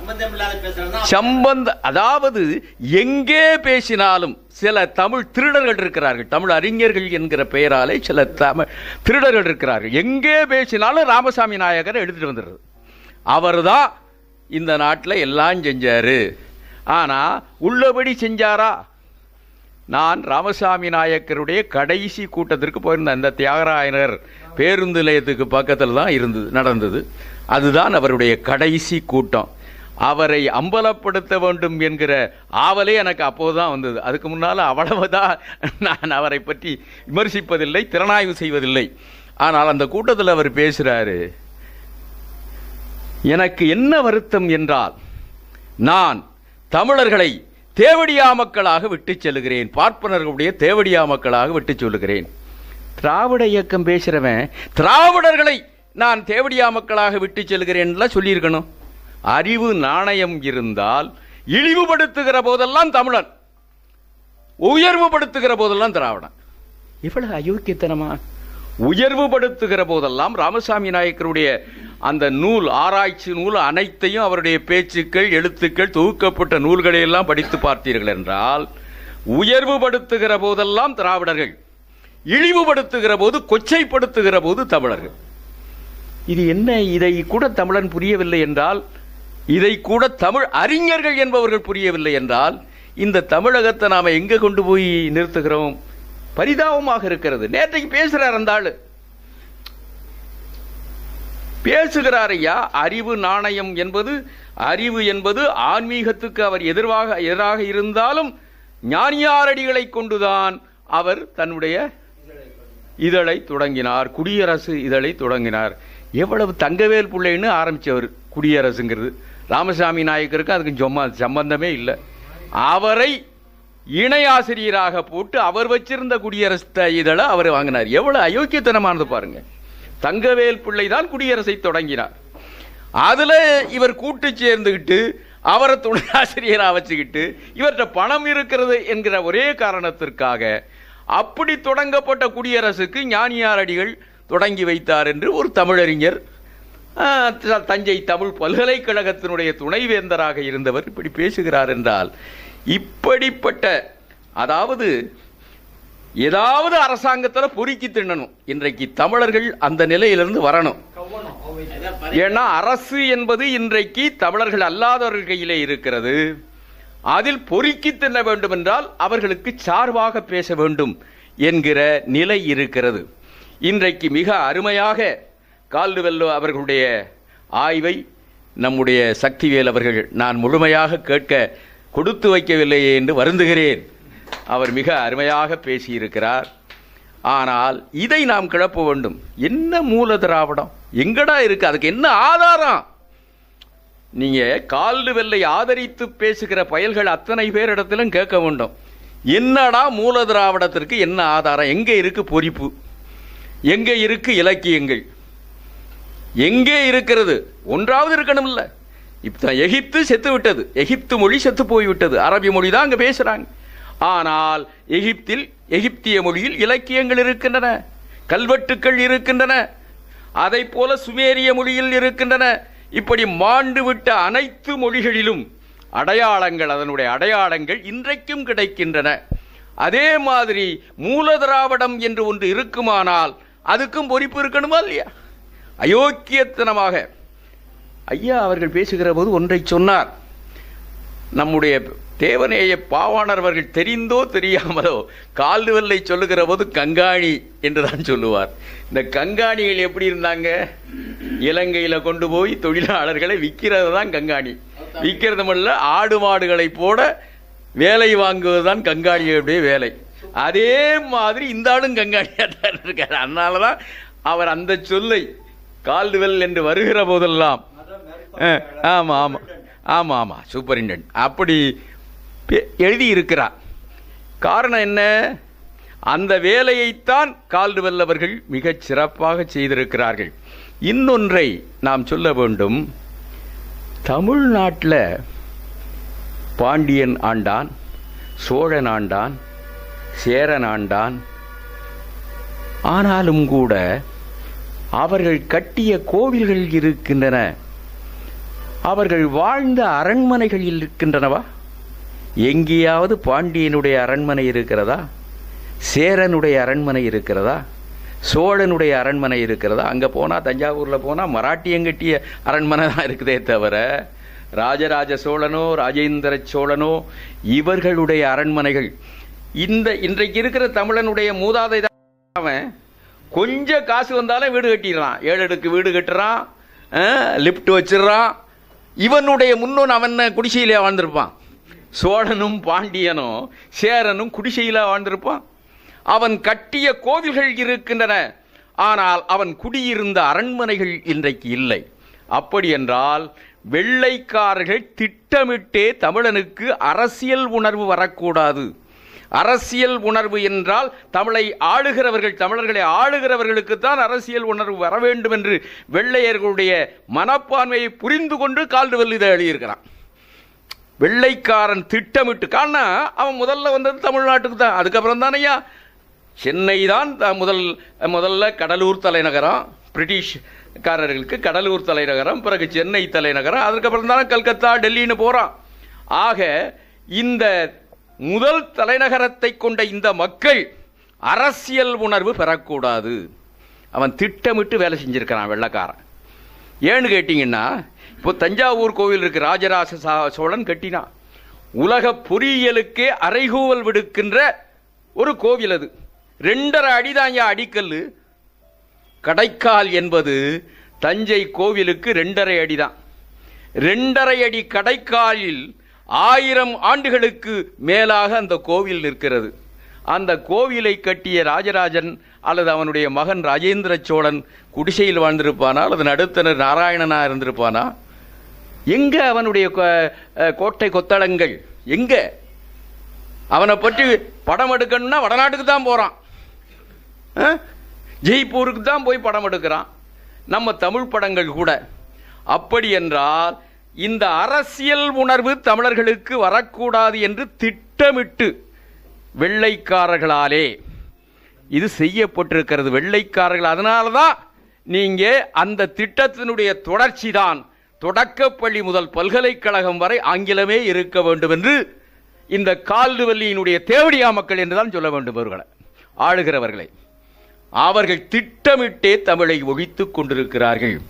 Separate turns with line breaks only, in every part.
சம்பந்தம்
சம்பந்த அதாவது எங்கே பேசினாலும் சில தமிழ் திருடர்கள் இருக்கிறார்கள். தமிழ் அறிஞர்கள் என்கிற பெயராலே சில தமிழ் திருடர்கள் இருக்கிறார்கள். எங்கே பேசினாலும் ராமசாமி நாயகரை எடுத்துட்டு வந்துடுறது. அவர் தான் இந்த நாட்டில் எல்லாம் செஞ்சார். ஆனால் உள்ளபடி செஞ்சாரா? நான் ராமசாமி நாயக்கருடைய கடைசி கூட்டத்திற்கு போயிருந்தேன். இந்த தியாகராயனர் பேருந்து நிலையத்துக்கு பக்கத்தில் தான் இருந்தது நடந்தது. அதுதான் அவருடைய கடைசி கூட்டம். அவரை அம்பலப்படுத்த வேண்டும் என்கிற ஆவலே எனக்கு அப்போதுதான் வந்தது. அதுக்கு முன்னால் அவ்வளவுதான் நான் அவரை பற்றி விமர்சிப்பதில்லை திறனாய்வு செய்வதில்லை. ஆனால் அந்த கூட்டத்தில் அவர் பேசுகிறாரு எனக்கு என்ன வருத்தம் என்றால் நான் தமிழர்களை தேவடியா மக்களாக விட்டுச் செல்கிறேன் பார்ப்பனர்களுடைய தேவடியா மக்களாக விட்டுச் சொல்லுகிறேன். திராவிட இயக்கம் பேசுகிறவன் திராவிடர்களை நான் தேவடியா மக்களாக விட்டுச் செல்கிறேன்லாம் சொல்லியிருக்கணும். அறிவு நாணயம் இருந்தால் இழிவுபடுத்துகிற போதெல்லாம் தமிழன் உயர்வுபடுத்துகிற போதெல்லாம் திராவிடன். இவ்வளவு அயோக்கியத்தனமா? உயர்வுபடுத்துகிற போதெல்லாம் ராமசாமி நாயக்கருடைய அந்த நூல் ஆராய்ச்சி நூல் அனைத்தையும் அவருடைய பேச்சுக்கள் எழுத்துக்கள் தொகுக்கப்பட்ட நூல்களை எல்லாம் படித்து பார்த்தீர்கள் என்றால் உயர்வுபடுத்துகிற போதெல்லாம் திராவிடர்கள் இழிவுபடுத்துகிற போது கொச்சைப்படுத்துகிற போது தமிழர்கள். இது என்ன? இதை கூட தமிழன் புரியவில்லை என்றால் இதை கூட தமிழ் அறிஞர்கள் என்பவர்கள் புரியவில்லை என்றால் இந்த தமிழகத்தை நாம எங்க கொண்டு போய் நிறுத்துகிறோம்? பரிதாபமாக இருக்கிறது. நேற்றைக்கு பேசுறார் அந்த ஆளு. பேசுகிறார் ஐயா அறிவு நாணயம் என்பது அறிவு என்பது ஆன்மீகத்துக்கு அவர் எதிர்வாக எதிராக இருந்தாலும் ஞானியாரடிகளை கொண்டுதான் அவர் தன்னுடைய இதழை தொடங்கினார். குடியரசு இதழை தொடங்கினார். எவ்வளவு தங்கவேல் பிள்ளைன்னு ஆரம்பிச்சவர் குடியரசுங்கிறது. ராமசாமி நாயக்கருக்கு அதுக்கு சொம்ம சம்பந்தமே இல்லை. அவரை இணை ஆசிரியராக போட்டு அவர் வச்சிருந்த குடியரசு இதழை அவர் வாங்கினார். எவ்வளவு அயோக்கியத்தனமானது பாருங்க. தங்கவேல் பிள்ளை தான் குடியரசை தொடங்கினார். அதில் இவர் கூட்டு சேர்ந்துக்கிட்டு அவரை துணை ஆசிரியராக வச்சுக்கிட்டு இவர்கிட்ட பணம் இருக்கிறது என்கிற ஒரே காரணத்திற்காக அப்படி தொடங்கப்பட்ட குடியரசுக்கு ஞானியாரடிகள் தொடங்கி வைத்தார் என்று ஒரு தமிழறிஞர் தஞ்சை தமிழ் பல்கலைக்கழகத்தினுடைய துணைவேந்தராக இருந்தவர் இப்படி பேசுகிறார் என்றால் இப்படிப்பட்ட அதாவது ஏதாவது அரசாங்கத்தில் பொறுக்கி தின்னணும். இன்றைக்கு தமிழர்கள் அந்த நிலையிலிருந்து வரணும். ஏன்னா அரசு என்பது இன்றைக்கு தமிழர்கள் அல்லாதவர்கள் கையிலே இருக்கிறது. அதில் பொறுக்கி தின்ன வேண்டும் என்றால் அவர்களுக்கு சார்பாக பேச வேண்டும் என்கிற நிலை இருக்கிறது. இன்றைக்கு மிக அருமையாக கால்டுவெல்லோ அவர்களுடைய ஆய்வை நம்முடைய சக்திவேல் அவர்கள் நான் முழுமையாக கேட்க கொடுத்து வைக்கவில்லையே என்று வருந்துகிறேன். அவர் மிக அருமையாக பேசியிருக்கிறார். ஆனால் இதை நாம் கிளப்ப வேண்டும். என்ன மூல திராவிடம்? எங்கடா இருக்கு? அதுக்கு என்ன ஆதாரம்? நீங்க கால்டு வெள்ளை ஆதரித்து பேசுகிற பயல்கள் அத்தனை பேரிடத்திலும் கேட்க வேண்டும். என்னடா மூல திராவிடத்திற்கு என்ன ஆதாரம்? எங்க இருக்கு பொறிப்பு? எங்க இருக்கு இலக்கியங்கள்? எங்கே இருக்கிறது? ஒன்றாவது இருக்கணும்ல. இப்போ எகிப்து செத்து விட்டது. எகிப்து மொழி செத்து போய்விட்டது. அரபி மொழி தான் அங்கே பேசுகிறாங்க ஆனால் எகிப்தில் எகிப்திய மொழியில் இலக்கியங்கள் இருக்கின்றன. கல்வெட்டுக்கள் இருக்கின்றன. அதை போல சுமேரிய மொழியில் இருக்கின்றன. இப்படி மாண்டு விட்ட அனைத்து மொழிகளிலும் அடையாளங்கள் அதனுடைய அடையாளங்கள் இன்றைக்கும் கிடைக்கின்றன. அதே மாதிரி மூல திராவிடம் என்று ஒன்று இருக்குமானால் அதுக்கும் பொறிப்பு இருக்கணுமா இல்லையா? அயோக்கியத்தனமாக. ஐயா அவர்கள் பேசுகிற போது ஒன்றை சொன்னார். நம்முடைய தேவநேய பாவாணர் அவர்கள் தெரிந்தோ தெரியாமலோ கால்டுவெல்லை சொல்லுகிற போது கங்காணி என்று தான் சொல்லுவார். இந்த கங்காணிகள் எப்படி இருந்தாங்க? இலங்கையில் கொண்டு போய் தொழிலாளர்களை விற்கிறது தான் கங்காணி. விற்கிறது மட்டும் ஆடு மாடுகளை போட வேலை வாங்குவது தான் கங்காணியுடைய வேலை. அதே மாதிரி இந்த ஆளும் கங்காணியாக தான் இருக்கார். அதனால தான் அவர் அந்த சொல்லை கால்டுவெல் என்று வருகிற போதெல்லாம். அஹ், ஆமா ஆமா. ஆமா ஆமா. சூப்பரிண்டென்ட் அப்படி எழுதியிருக்கிறார். காரணம் என்ன? அந்த வேலையைத்தான் கால்டுவெல் அவர்கள் மிகச் சிறப்பாக செய்திருக்கிறார்கள். இன்னொன்றை நாம் சொல்ல வேண்டும். தமிழ்நாட்டில் பாண்டியன் ஆண்டான் சோழன் ஆண்டான் சேரன் ஆண்டான். ஆனாலும் கூட அவர்கள் கட்டிய கோவில்கள் இருக்கின்றன. அவர்கள் வாழ்ந்த அரண்மனைகள் இருக்கின்றனவா? எங்கேயாவது பாண்டியனுடைய அரண்மனை இருக்கிறதா? சேரனுடைய அரண்மனை இருக்கிறதா? சோழனுடைய அரண்மனை இருக்கிறதா? அங்கே போனால் தஞ்சாவூரில் போனால் மராட்டியங்கட்டிய அரண்மனை தான் இருக்குதே தவிர ராஜராஜ சோழனோ ராஜேந்திர சோழனோ இவர்களுடைய அரண்மனைகள். இந்த இன்றைக்கு இருக்கிற தமிழனுடைய மூதாதை தான் அவன். கொஞ்சம் காசு வந்தாலும் வீடு கட்டிடுறான் ஏழு அடுக்கு வீடு கட்டுறான் லிஃப்ட் வச்சிடறான். இவனுடைய முன்னோன் அவன் குடிசையிலே வாழ்ந்திருப்பான். சோழனும் பாண்டியனும் சேரனும் குடிசையில் வாழ்ந்திருப்பான். அவன் கட்டிய கோவில்கள் இருக்கின்றன ஆனால் அவன் குடியிருந்த அரண்மனைகள் இன்றைக்கு இல்லை. அப்படி என்றால் வெள்ளைக்காரர்கள் திட்டமிட்டே தமிழனுக்கு அரசியல் உணர்வு வரக்கூடாது. அரசியல் உணர்வு என்றால் தமிழை ஆளுகிறவர்கள் தமிழர்களை ஆளுகிறவர்களுக்கு தான் அரசியல் உணர்வு வர வேண்டும் என்று வெள்ளையர்களுடைய மனப்பான்மையை புரிந்து கொண்டு கால்டுவெல் இதை எழுதியிருக்கிறான். வெள்ளைக்காரன் திட்டமிட்டு காரணம் அவன் முதல்ல வந்தது தமிழ்நாட்டுக்கு தான் அதுக்கப்புறம் தானையா சென்னை தான் த- முதல் முதல்ல கடலூர் தலைநகரம் பிரிட்டிஷ்காரர்களுக்கு கடலூர் தலைநகரம் பிறகு சென்னை தலைநகரம் அதுக்கப்புறம் தான் கல்கத்தா டெல்லின்னு போகிறான் ஆக இந்த முதல் தலைநகரத்தை கொண்ட இந்த மக்கள் அரசியல் உணர்வு பெறக்கூடாது. அவன் திட்டமிட்டு வேலை செஞ்சிருக்கிறான் வெள்ளைக்காரன். ஏன்னு கேட்டிங்கன்னா இப்போ தஞ்சாவூர் கோவில் இருக்கு ராஜராஜ சோழன் கட்டினான். உலக பொறியியலுக்கே அறைகூவல் விடுக்கின்ற ஒரு கோவில் அது. ரெண்டரை அடிதாங்க அடிக்கல் கடைக்கால் என்பது தஞ்சை கோவிலுக்கு ரெண்டரை அடிதான் ரெண்டரை அடி கடைக்காலில் ஆயிரம் ஆண்டுகளுக்கு மேலாக அந்த கோவில் நிற்கிறது. அந்த கோவிலை கட்டிய ராஜராஜன் அல்லது அவனுடைய மகன் ராஜேந்திர சோழன் குடிசையில் வாழ்ந்திருப்பானா? அல்லது நடுத்தனர் நாராயணனா இருந்திருப்பானா? எங்க அவனுடைய கோ- கோட்டை கொத்தளங்கள்? எங்க? அவனை பற்றி படம் எடுக்கணும்னா வடநாட்டுக்கு தான் போறான். ஜெய்ப்பூருக்கு தான் போய் படம் எடுக்கிறான். நம்ம தமிழ் படங்கள் கூட. அப்படி என்றால் இந்த அரசியல் உணர்வு தமிழர்களுக்கு வரக்கூடாது என்று திட்டமிட்டு வெள்ளைக்காரர்களாலே இது செய்யப்பட்டிருக்கிறது. வெள்ளைக்காரர்கள் அதனால தான் நீங்கள் அந்த திட்டத்தினுடைய தொடர்ச்சி தான் தொடக்கப்பள்ளி முதல் பல்கலைக்கழகம் வரை ஆங்கிலமே இருக்க வேண்டும் என்று இந்த கால்டுவல்லியினுடைய தேவடியா மக்கள் என்றுதான் சொல்ல வேண்டும் அவர்களை ஆளுகிறவர்களை. அவர்கள் திட்டமிட்டே தமிழை ஒழித்து கொண்டிருக்கிறார்கள்.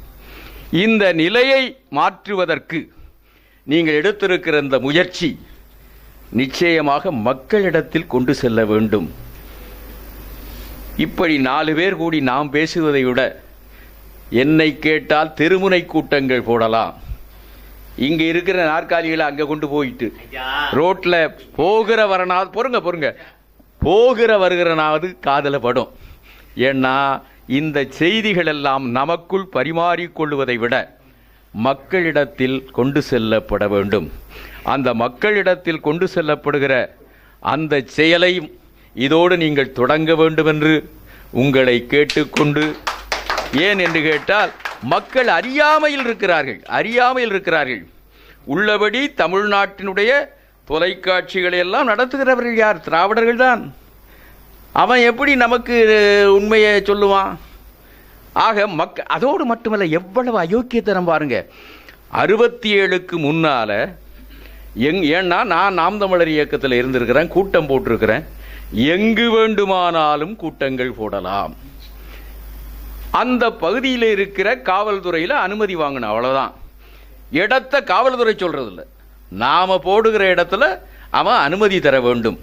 இந்த நிலையை மாற்றுவதற்கு நீங்கள் எடுத்திருக்கிற இந்த முயற்சி நிச்சயமாக மக்களிடத்தில் கொண்டு செல்ல வேண்டும். இப்படி நாலு பேர் கூடி நாம் பேசுவதை விட என்னை கேட்டால் தெருமுனை கூட்டங்கள் போடலாம். இங்க இருக்கிற நாற்காலிகளை அங்க கொண்டு போயிட்டு ரோட்ல போகிற வரனாவது பொறுங்க பொறுங்க. போகிற வருகிறனாவது காதல படும். ஏன்னா இந்த செய்திகளெல்லாம் நமக்குள் பரிமாறிக்கொள்வதை விட மக்களிடத்தில் கொண்டு செல்லப்பட வேண்டும். அந்த மக்களிடத்தில் கொண்டு செல்லப்படுகிற அந்த செயலையும் இதோடு நீங்கள் தொடங்க வேண்டுமென்று உங்களை கேட்டுக்கொண்டு ஏன் என்று கேட்டால் மக்கள் அறியாமையில் இருக்கிறார்கள் அறியாமையில் இருக்கிறார்கள். உள்ளபடி தமிழ்நாட்டினுடைய தொலைக்காட்சிகளை எல்லாம் நடத்துகிறவர்கள் யார்? திராவிடர்கள் தான் அவன் எப்படி நமக்கு உண்மையை சொல்லுவான்? ஆக மக்க அதோடு மட்டுமல்ல எவ்வளவு அயோக்கியத்தனம் பாருங்க. அறுபத்தி ஏழுக்கு முன்னால எங் ஏன்னா நான் நாம் தமிழர் இயக்கத்தில் இருந்திருக்கிறேன் கூட்டம் போட்டிருக்கிறேன். எங்கு வேண்டுமானாலும் கூட்டங்கள் போடலாம். அந்த பகுதியில் இருக்கிற காவல்துறையில் அனுமதி வாங்கணும் அவ்வளோதான் இடத்த காவல்துறை சொல்றது இல்ல நாம போடுகிற இடத்துல அவன் அனுமதி தர வேண்டும்.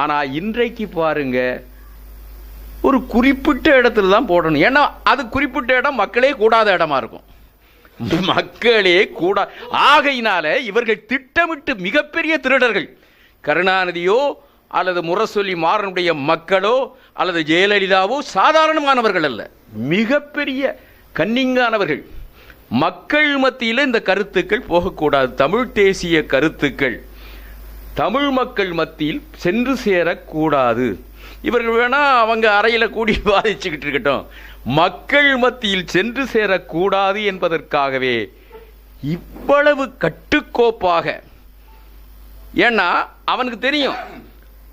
ஆனா இன்றைக்கு பாருங்க ஒரு குறிப்பிட்ட இடத்துல தான் போடணும். ஏன்னா அது குறிப்பிட்ட இடம் மக்களே கூடாத இடமா இருக்கும். மக்களே கூட ஆகையினால இவர்கள் திட்டமிட்டு மிகப்பெரிய திருடர்கள். கருணாநிதியோ அல்லது முரசொலி மாறனுடைய மக்களோ அல்லது ஜெயலலிதாவோ சாதாரணமானவர்கள் அல்ல. மிகப்பெரிய கன்னிங்கானவர்கள். மக்கள் மத்தியில் இந்த கருத்துக்கள் போகக்கூடாது. தமிழ் தேசிய கருத்துக்கள். தமிழ் மக்கள் மத்தியில் சென்று சேரக்கூடாது. இவர்கள் வேணா அவங்க அறையில் கூடி பாதிச்சுக்கிட்டு இருக்கட்டும். மக்கள் மத்தியில் சென்று சேரக்கூடாது என்பதற்காகவே இவ்வளவு கட்டுக்கோப்பாக. ஏன்னா அவனுக்கு தெரியும்.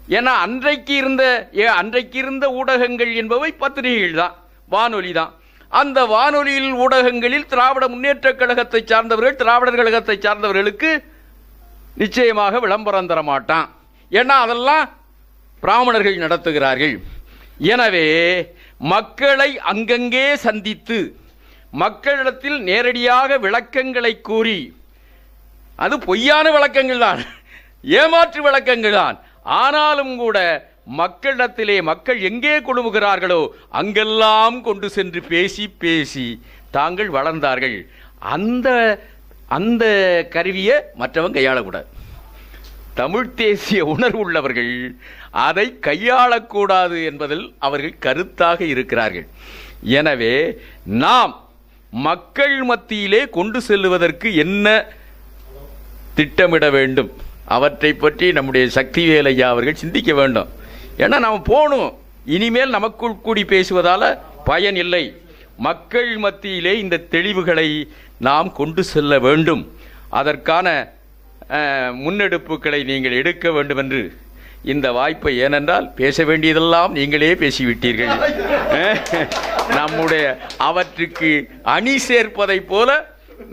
ஏன்னா அன்றைக்கு இருந்த ஏ அன்றைக்கு இருந்த ஊடகங்கள் என்பவை பத்திரிகைகள் தான் வானொலி தான். அந்த வானொலியில் ஊடகங்களில் திராவிட முன்னேற்றக் கழகத்தை சார்ந்தவர்கள் திராவிடர் கழகத்தை சார்ந்தவர்களுக்கு நிச்சயமாக விளம்பரம் தர மாட்டான் ஏன்னா அதெல்லாம் பிராமணர்கள் நடத்துகிறார்கள். எனவே மக்களை அங்கங்கே சந்தித்து மக்களிடத்தில் நேரடியாக விளக்கங்களை கூறி அது பொய்யான விளக்கங்கள் தான் ஏமாற்று விளக்கங்கள் தான். ஆனாலும் கூட மக்களிடத்திலே மக்கள் எங்கே குழுமுகிறார்களோ அங்கெல்லாம் கொண்டு சென்று பேசி பேசி தாங்கள் வளர்ந்தார்கள். அந்த அந்த கருவியை மற்றவங்க கையாளக்கூடாது. தமிழ் தேசிய உணர்வு உள்ளவர்கள் அதை கையாளக்கூடாது என்பதில் அவர்கள் கருத்தாக இருக்கிறார்கள். எனவே நாம் மக்கள் மத்தியிலே கொண்டு செல்லுவதற்கு என்ன திட்டமிட வேண்டும்? அவற்றை பற்றி நம்முடைய சக்திவேல் ஐயா அவர்கள் சிந்திக்க வேண்டும். ஏன்னா நாம் போகணும். இனிமேல் நமக்குள் கூடி பேசுவதால் பயன் இல்லை. மக்கள் மத்தியிலே இந்த தெளிவுகளை நாம் கொண்டு செல்ல வேண்டும். அதற்கான முன்னெடுப்புகளை நீங்கள் எடுக்க வேண்டும் என்று இந்த வாய்ப்பை ஏனென்றால் பேச வேண்டியதெல்லாம் நீங்களே பேசிவிட்டீர்கள். நம்முடைய அவற்றுக்கு அணி சேர்ப்பதைப் போல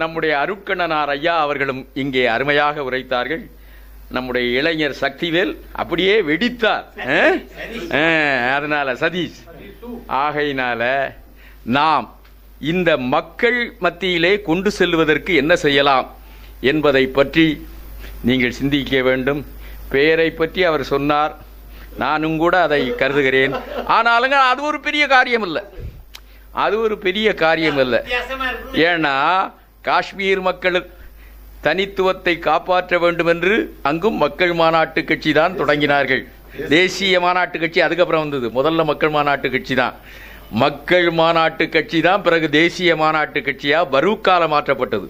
நம்முடைய அருக்கண்ணனார் ஐயா அவர்களும் இங்கே அருமையாக உரைத்தார்கள். நம்முடைய இளைஞர் சக்திவேல் அப்படியே வெடித்தார். அதனால சதீஷ் ஆகையினால நாம் இந்த மக்கள் மத்தியிலே கொண்டு செல்வதற்கு என்ன செய்யலாம் என்பதை பற்றி நீங்கள் சிந்திக்க வேண்டும். பெயரை பற்றி அவர் சொன்னார். நானும் கூட அதை கருதுகிறேன். ஆனாலுங்க அது ஒரு பெரிய காரியம் இல்லை அது ஒரு பெரிய காரியம் இல்லை ஏன்னா காஷ்மீர் மக்கள் தனித்துவத்தை காப்பாற்ற வேண்டும் என்று அங்கும் மக்கள் மாநாட்டு கட்சி தான் தொடங்கினார்கள். தேசிய மாநாட்டு கட்சி அதுக்கப்புறம் வந்தது. முதல்ல மக்கள் மாநாட்டு கட்சி தான். மக்கள் மாநாட்டு கட்சி தான் பிறகு தேசிய மாநாட்டு கட்சியாக பரூக்கால மாற்றப்பட்டது.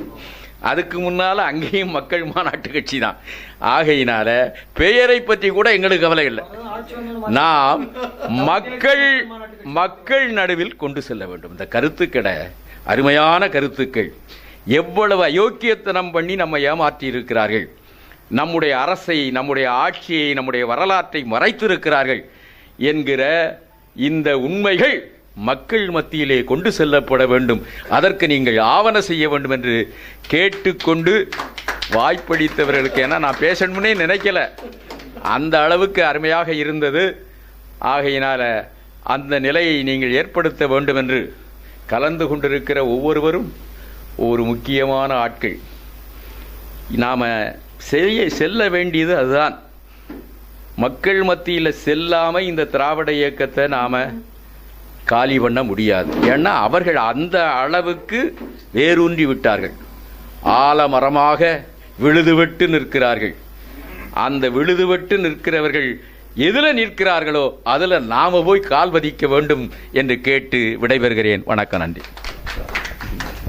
அதுக்கு முன்னால அங்கேயும் மக்கள் மாநாட்டு கட்சி தான். ஆகையினால பெயரை பற்றி கூட எங்களுக்கு கவலை இல்லை. நாம் மக்கள் மக்கள் நடுவில் கொண்டு செல்ல வேண்டும். இந்த கருத்துக்கடை அருமையான கருத்துக்கள். எவ்வளவு அயோக்கியத்தனம் பண்ணி நம்ம ஏமாற்றி இருக்கிறார்கள். நம்முடைய அரசை நம்முடைய ஆட்சியை நம்முடைய வரலாற்றை மறைத்திருக்கிறார்கள் என்கிற இந்த உண்மைகள் மக்கள் மத்தியிலே கொண்டு செல்லப்பட வேண்டும். அதற்கு நீங்கள் ஆவண செய்ய வேண்டும் என்று கேட்டுக்கொண்டு வாய்ப்பளித்தவர்களுக்கு ஏன்னா நான் பேசணும்னே நினைக்கல. அந்த அளவுக்கு அருமையாக இருந்தது. ஆகையினால அந்த நிலையை நீங்கள் ஏற்படுத்த வேண்டும் என்று கலந்து கொண்டிருக்கிற ஒவ்வொருவரும் ஒரு முக்கியமான ஆட்கள். நாம் செய்ய செல்ல வேண்டியது அதுதான். மக்கள் மத்தியில் செல்லாமல் இந்த திராவிட இயக்கத்தை நாம் காலி பண்ண முடியாது. ஏன்னா அவர்கள் அந்த அளவுக்கு வேரூன்றி விட்டார்கள். ஆலமரமாக விழுதுவிட்டு நிற்கிறார்கள். அந்த விழுதுவிட்டு நிற்கிறவர்கள் எதில் நிற்கிறார்களோ அதில் நாம் போய் கால் பதிக்க வேண்டும் என்று கேட்டு விடைபெறுகிறேன். வணக்கம் நன்றி.